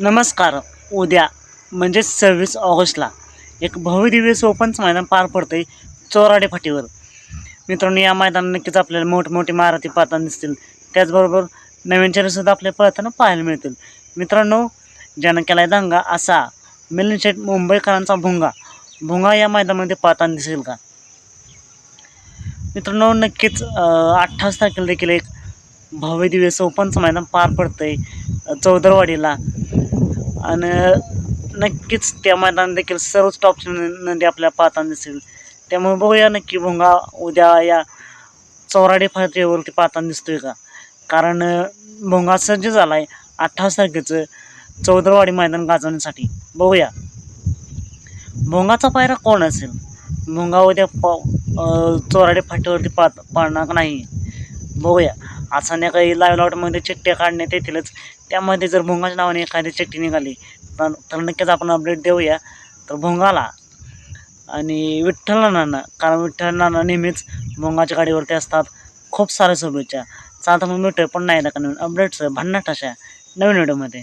नमस्कार. उद्या म्हणजे सव्वीस ऑगस्टला एक भव्यदिव्य ओपनचं मैदान पार पडतं आहे चोराडे फाटीवर. मित्रांनो या मैदानात नक्कीच आपल्याला मोठमोठी मारुती पाहताना दिसतील. त्याचबरोबर नवीन चेहरेसुद्धा आपल्याला पळताना पाहायला मिळतील. मित्रांनो ज्यानं केला आहे दंगा असा मिलन शेट मुंबईकरांचा भुंगा. भुंगा या मैदानामध्ये पाहताना दिसेल का? मित्रांनो नक्कीच अठ्ठावीस तारखेला देखील एक भव्यदिव्य दिवस मैदान पार पडतं आहे चौदरवाडीला. आणि नक्कीच त्या मैदानात देखील सर्वच टॉपची नदी आपल्याला पाहताना दिसेल. त्यामुळे बघूया नक्की भोंगा उद्या या चौराडे फाटीवरती पाहताना दिसतोय का? कारण भोंगा सज्ज झाला आहे अठ्ठावीस तारखेचं चौदरवाडी मैदान गाजवण्यासाठी. बघूया. भोंगाचा पायरा कोण असेल? भोंगा उद्या पा चौराडे चोराडे फाटीवरती पाहत पाळणार नाही. बघूया. आज संध्याकाळी लाईव्ह लॉटमध्ये चिठ्ठ्या काढण्यात येतीलच. त्यामध्ये जर भोंगाच्या नावाने एखादी चिठ्ठी निघाली तर तर नक्कीच आपण अपडेट देऊया. तर भोंगाला आणि विठ्ठल नाना कारण विठ्ठल नाना नेहमीच भोंगाच्या गाडीवरती असतात. खूप साऱ्या शुभेच्छा. चालतं मग भेटूया पण नाही का नवीन अपडेट्स भन्नाट अशा. नवीन व्हिडिओमध्ये